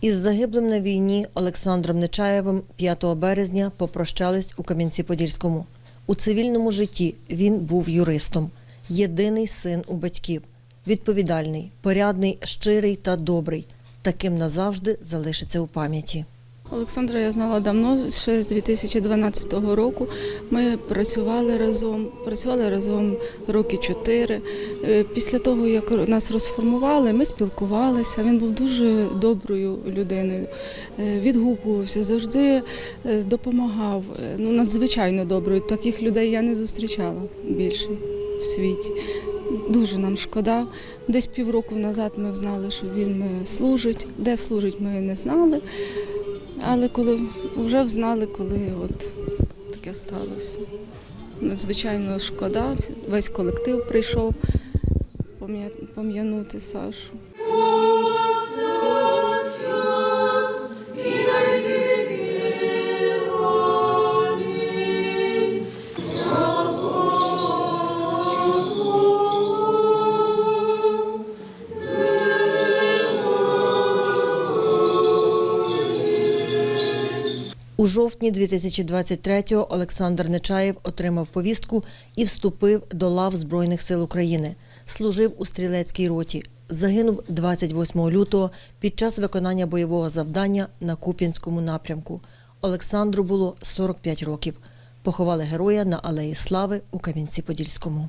Із загиблим на війні Олександром Нечаєвим 5 березня попрощались у Кам'янці-Подільському. У цивільному житті він був юристом, єдиний син у батьків, відповідальний, порядний, щирий та добрий. Таким назавжди залишиться у пам'яті. Олександра я знала давно, ще з 2012 року. Ми працювали разом, працювали разом роки чотири. Е, Після того, як нас розформували, ми спілкувалися. Він був дуже доброю людиною, е, відгукувався, завжди е, допомагав. Ну, надзвичайно доброю. Таких людей я не зустрічала більше в світі. Дуже нам шкода. Десь півроку назад ми знали, що він служить. Де служить, ми не знали. Але коли вже взнали, коли от таке сталося. Надзвичайно шкода, весь колектив прийшов пом'я- пом'янути Сашу. У жовтні 2023-го Олександр Нечаєв отримав повістку і вступив до лав Збройних сил України. Служив у стрілецькій роті. Загинув 28 лютого під час виконання бойового завдання на Куп'янському напрямку. Олександру було 45 років. Поховали героя на Алеї Слави у Кам'янці-Подільському.